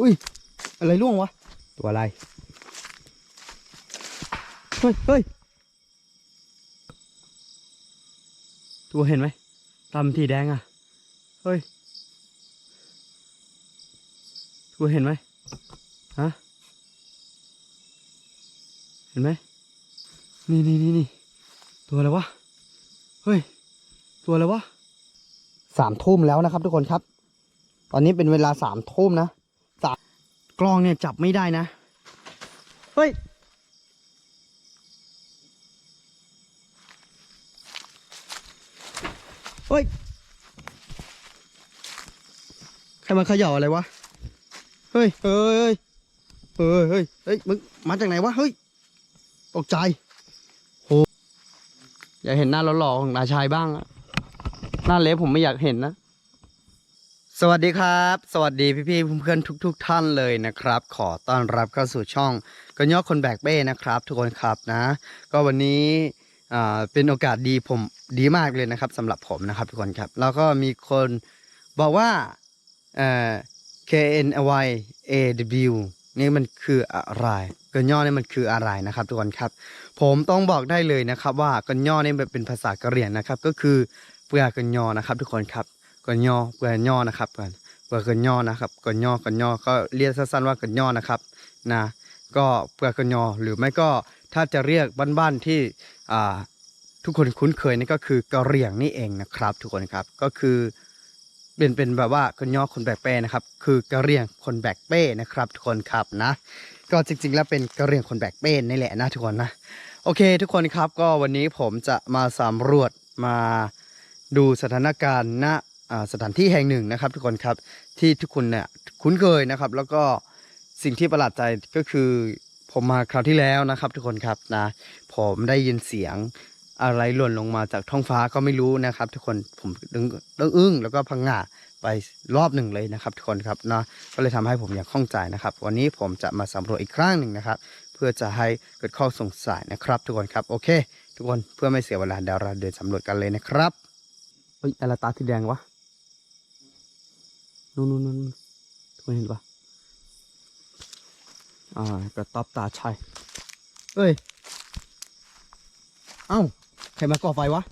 อุ้ย อะไรร่วงวะ ตัวอะไร เฮ้ยเฮ้ยตัวเห็นไหมตำทีแดงอะ เฮ้ย ตัวเห็นไหมฮะ เห็นไหม นี่นี่นี่นี่ตัวอะไรวะ เฮ้ย ตัวอะไรวะสามทุ่มแล้วนะครับทุกคนครับ ตอนนี้เป็นเวลาสามทุ่มนะ สามกล้องเนี่ยจับไม่ได้นะ เฮ้ย เฮ้ย ใครมาเขย่าอะไรวะ เฮ้ย เฮ้ย เฮ้ย เฮ้ย เฮ้ย มึงมาจากไหนวะ เฮ้ย ตกใจโหอยากเห็นหน้าหล่อๆของนาชายบ้างอะหน้าเล็บผมไม่อยากเห็นนะ สวัสดีครับ สวัสดีพี่ๆเพื่อนๆทุกๆท่านเลยนะครับ ขอต้อนรับเข้าสู่ช่องก็ยอคนแบกเบ้นะครับ ทุกคนครับนะ ก็วันนี้อ่าเป็นโอกาสดีผมดีมากเลยนะครับสำหรับผมนะครับทุกคนครับ แล้วก็มีคนบอกว่าเอ่อ K N Y A W นี่มันคืออะไรกันย่อนี่มันคืออะไรนะครับ ทุกคนครับ ผมต้องบอกได้เลยนะครับ ว่ากันย่อนี่มันเป็นภาษากะเหรี่ยงนะครับ ก็คือเปลือกกันย่อนะครับ ทุกคนครับ กันย่อเปลือกย่อนะครับกันเปลือกกันย่อนะครับกันย่อกันย่อก็เรียกสั้นๆว่ากันย่อนะครับนะก็เปลือกกันย่อหรือไม่ก็ถ้าจะเรียกบ้านๆที่อ่าทุกคนคุ้นเคยนี่ก็คือกะเหรี่ยงนี่เองนะครับ ทุกคนครับก็คือเป็นเป็นแบบว่าคนย่อคนแบกเป้นะครับ คือกระเรียงคนแบกเป้นะครับ ทุกคนครับนะ ก็จริงๆ แล้วเป็นกระเรียงคนแบกเป้นี่แหละนะทุกคนนะโอเค ทุกคนครับก็วันนี้ผมจะมาสำรวจมาดูสถานการณ์ณ สถานที่แห่งหนึ่งนะครับ ทุกคนครับที่ทุกคนเนี่ยคุ้นเคยนะครับ แล้วก็สิ่งที่ประหลาดใจก็คือผมมาคราวที่แล้วนะครับ ทุกคนครับนะผมได้ยินเสียงอะไรหล่นลงมาจากท้องฟ้าก็ไม่รู้นะครับ ทุกคนผมดึงดึงอึ้งแล้วก็พังงาไปรอบหนึ่งเลยนะครับ ทุกคนครับเนาะก็เลยทำให้ผมอยากข้องใจนะครับ วันนี้ผมจะมาสำรวจอีกครั้งหนึ่งนะครับ เพื่อจะให้เกิดข้อสงสัยนะครับ ทุกคนครับโอเค ทุกคนเพื่อไม่เสียเวลาเดี๋ยวเราเดินสำรวจกันเลยนะครับเฮ้ยอะไรตาที่แดงวะ นู่นนู่นนู่นทุกคนเห็นปะอ่ากระต๊อบตาชัยเอ้ย เอ้า ใครมาก่อไฟวะ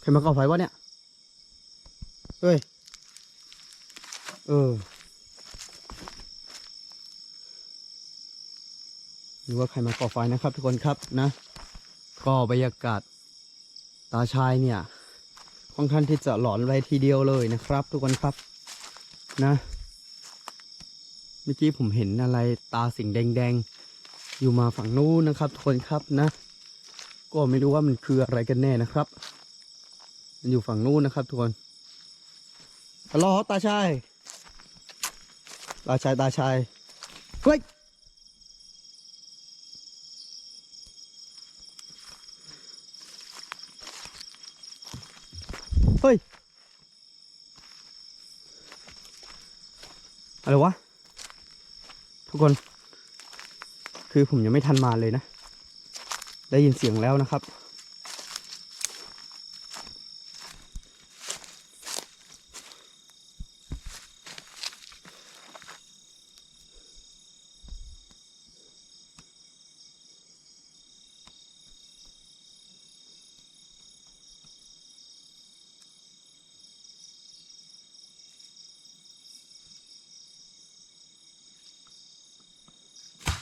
ใครมาก่อไฟวะเนี่ย เฮ้ย เออหรือว่าใครมาก่อไฟนะครับทุกคนครับนะ ก็บรรยากาศตาชายเนี่ย ค่อนข้างที่จะหลอนไปทีเดียวเลยนะครับ ทุกคนครับนะเมื่อกี้ผมเห็นอะไรตาสิ่งแดงๆ อยู่มาฝั่งนู้นนะครับทุกคนครับนะ ก็ไม่รู้ว่ามันคืออะไรกันแน่นะครับ มันอยู่ฝั่งนู้นนะครับทุกคนฮัลโหลตาชายตาชายตาชายเฮ้ย อะไรวะ ทุกคน คือผมยังไม่ทันมาเลยนะ ได้ยินเสียงแล้วนะครับ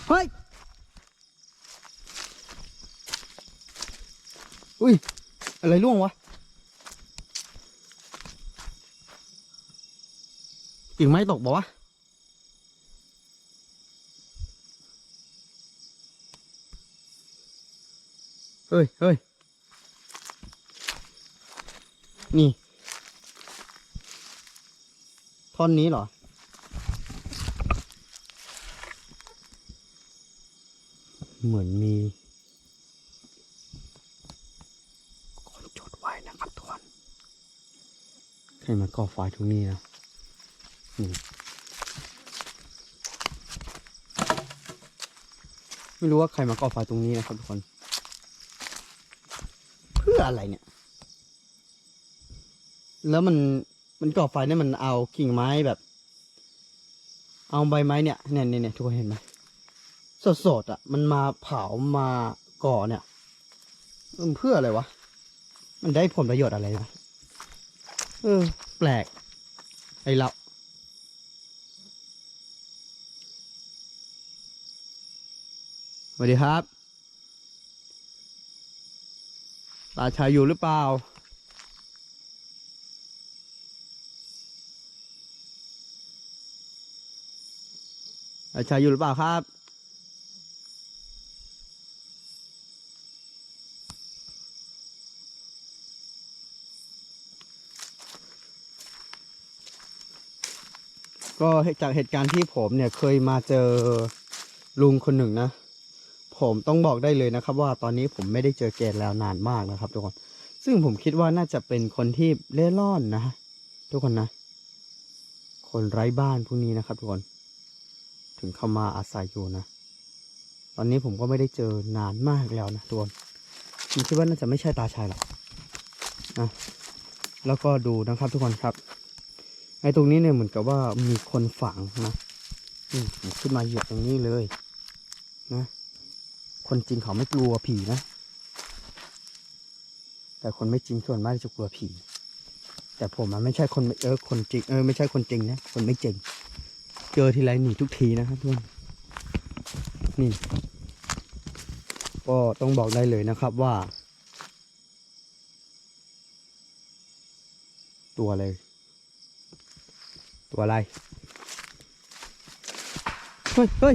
เฮ้ย อุ้ย อะไรร่วงวะ กิ่งไม้ตกบอกวะเฮ้ยเฮ้ยนี่ ท่อนนี้เหรอ เหมือนมีคนจุดไว้นะครับทุกคนใครมาก่อไฟตรงนี้นะนี่ไม่รู้ว่าใครมาก่อไฟตรงนี้นะครับทุกคน เพื่ออะไรเนี่ย แล้วมันมันก่อไฟเนี่ยมันเอากิ่งไม้แบบ เอาใบไม้เนี่ยเนี่ยเนี่ยเนี่ยทุกคนเห็นไหม สดๆอะ มันมาเผามาก่อเนี่ยมันเพื่ออะไรวะ มันได้ผลประโยชน์อะไรนะเออ แปลก ไอ้เราสวัสดีครับราชาอยู่หรือเปล่าราชาอยู่หรือเปล่าครับ ก็จากเหตุการณ์ที่ผมเนี่ยเคยมาเจอลุงคนหนึ่งนะ ผมต้องบอกได้เลยนะครับ ว่าตอนนี้ผมไม่ได้เจอแกแล้วนานมากนะครับ ทุกคน ซึ่งผมคิดว่าน่าจะเป็นคนที่เล่ร่อนนะ ทุกคนนะ คนไร้บ้านพวกนี้นะครับ ทุกคน ถึงเข้ามาอาศัยอยู่นะ ตอนนี้ผมก็ไม่ได้เจอนานมากแล้วนะทุกคนผมคิดว่าน่าจะไม่ใช่ตาชายหรอกนะแล้วก็ดูนะครับทุกคนครับ ไอ้ตรงนี้เนี่ยเหมือนกับว่ามีคนฝังนะขึ้นมาเหยียบตรงนี้เลยนะ คนจริงเขาไม่กลัวผีนะ แต่คนไม่จริงส่วนมากจะกลัวผี แต่ผมมันไม่ใช่คนเออคนจริงเออไม่ใช่คนจริงนะคนไม่จริง เจอทีไรหนีทุกทีนะครับทุกคนนี่ ก็ต้องบอกได้เลยนะครับว่า ตัวอะไร ตัวอะไร เฮ้ยเฮ้ย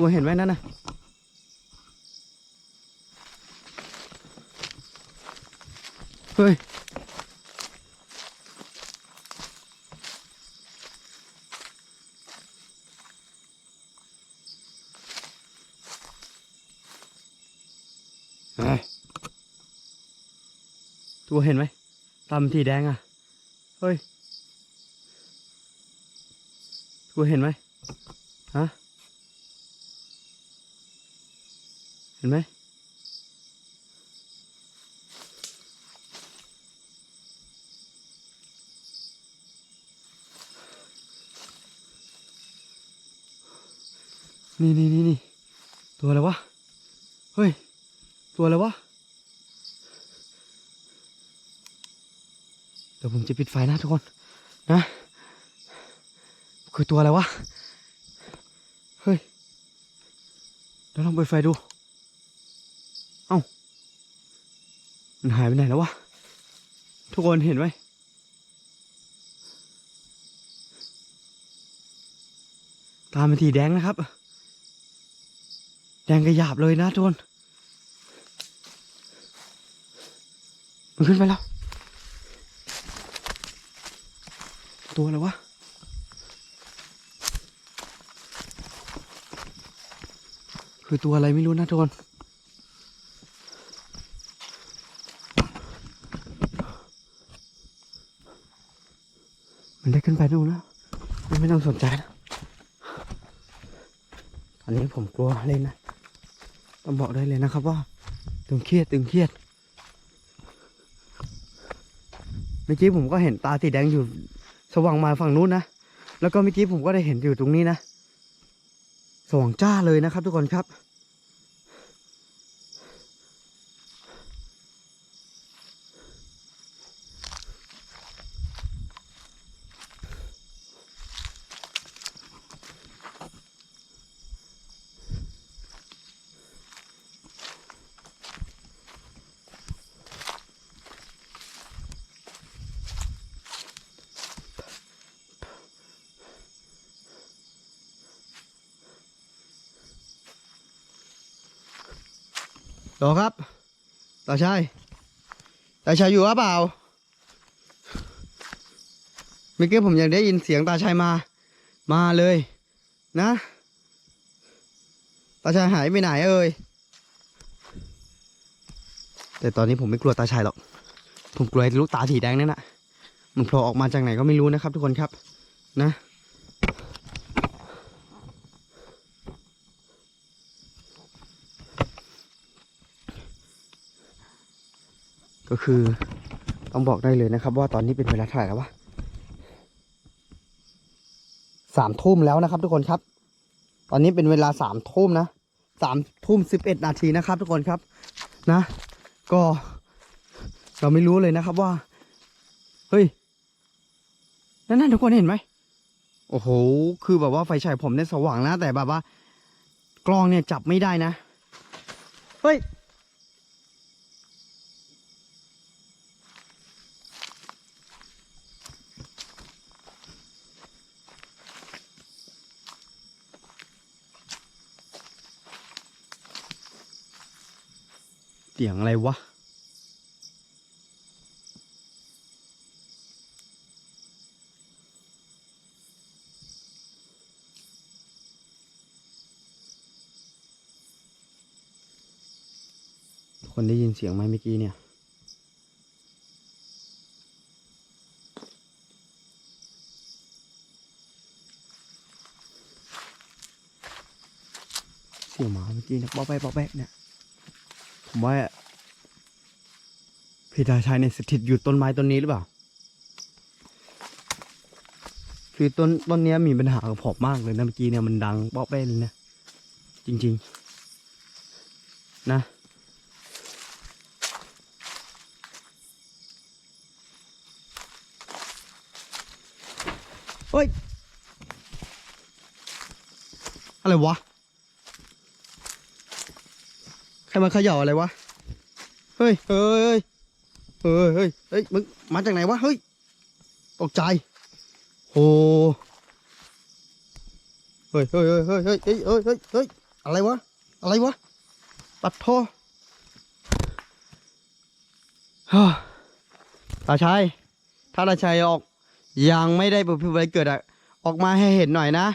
ตัวเห็นไหมนั่นนะเฮ้ยเฮ้ยตัวเห็นไหมตามสีแดงอะ เฮ้ย ตัวเห็นไหมฮะ เห็นไหมนี่นี่นี่นี่ตัวอะไรวะ เฮ้ย ตัวอะไรวะ เดี๋ยวผมจะปิดไฟนะทุกคน นะ คือตัวอะไรวะ เฮ้ย เดี๋ยวลองเปิดไฟดู เอ้า มันหายไปไหนแล้ววะ ทุกคนเห็นไหมตามันสีแดงนะครับ แดงกระหยาบเลยนะทุกคน มันขึ้นไปแล้ว ตัวอะไรวะคือตัวอะไรไม่รู้นะทุกคน มันได้ขึ้นไปนู่นแล้วไม่ต้องสนใจนะตอนนี้ผมกลัวเลยนะต้องบอกได้เลยนะครับว่าตึงเครียดตึงเครียดเมื่อกี้ผมก็เห็นตาสีแดงอยู่สว่างมาฝั่งนู้นนะแล้วก็เมื่อกี้ผมก็ได้เห็นอยู่ตรงนี้นะสว่างจ้าเลยนะครับทุกคนครับ รอครับ ตาชัยตาชัยอยู่หรือเปล่า เมื่อกี้ผมยังได้ยินเสียงตาชัยมา มาเลย นะ ตาชัยหายไปไหนเอ่ย แต่ตอนนี้ผมไม่กลัวตาชัยหรอก ผมกลัวไอ้ลูกตาสีแดงนั่นน่ะมันโผล่ออกมาจากไหนก็ไม่รู้นะครับทุกคนครับ นะ ก็คือต้องบอกได้เลยนะครับ ว่าตอนนี้เป็นเวลาเท่าไหร่แล้ววะสามทุ่มแล้วนะครับ ทุกคนครับ ตอนนี้เป็นเวลาสามทุ่มนะสามทุ่มสิบเอ็ดนาทีนะครับ ทุกคนครับนะ ก็เราไม่รู้เลยนะครับว่า เฮ้ย นั่นนั่นทุกคนเห็นไหมโอ้โห คือแบบว่าไฟฉายผมเนี่ยสว่างนะ แต่แบบว่า กล้องเนี่ยจับไม่ได้นะ เฮ้ย เสียงอะไรวะ คนได้ยินเสียงไหมเมื่อกี้เนี่ยเสียงหมาเมื่อกี้นี่ยป๊อกแป๊กป๊อกแป๊กเนี่ย ผมว่าพี่ดาชัยเนี่ยสถิตอยู่ต้นไม้ต้นนี้หรือเปล่า คือต้นต้นนี้มีปัญหากับผมมากเลยนะเมื่อกี้เนี่ยมันดังเป๊อกแป๊กเลยนะ จริง ๆ นะเฮ้ย อะไรวะ ใครมาขย่าอะไรวะ เฮ้ย เฮ้ย เฮ้ย เฮ้ย เฮ้ย มึงมาจากไหนวะ เฮ้ย ตกใจ โห เฮ้ย เฮ้ย เฮ้ย เฮ้ย เฮ้ย เฮ้ย เฮ้ย อะไรวะ อะไรวะ ตัดท่อตาชัย ถ้าตาชัยออก ยังไม่ได้บุพเพอะเกิดอะออกมาให้เห็นหน่อยนะ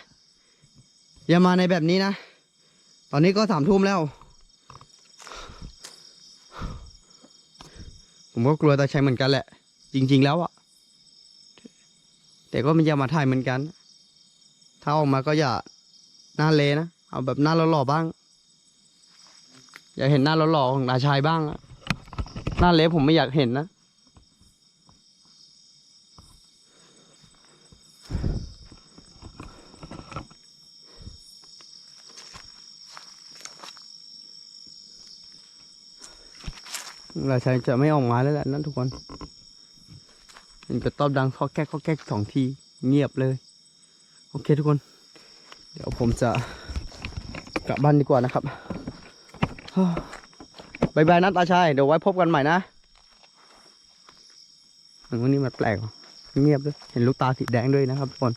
อย่ามาในแบบนี้นะ ตอนนี้ก็สามทุ่มแล้ว ผมก็กลัวตาชัยเหมือนกันแหละ จริง ๆ แล้วอะแต่ก็ไม่อยากมาถ่ายเหมือนกัน ถ้าออกมาก็อย่าหน้าเลนะ เอาแบบหน้าหล่อๆบ้าง อยากเห็นหน้าหล่อๆของตาชัยบ้างอะหน้าเละผมไม่อยากเห็นนะ ราใช้จะไม่ออกมาแล้วแหละนั่นทุกคนมันจะตอบดังเขาแก๊กเขาแก๊กสองทีเงียบเลย โอเคทุกคน เดี๋ยวผมจะกลับบ้านดีกว่านะครับบายบายนะตาชายเดี๋ยวไว้พบกันใหม่นะวันนี้มันแปลกเงียบด้วยเห็นลูกตาสีแดงด้วยนะครับทุกคน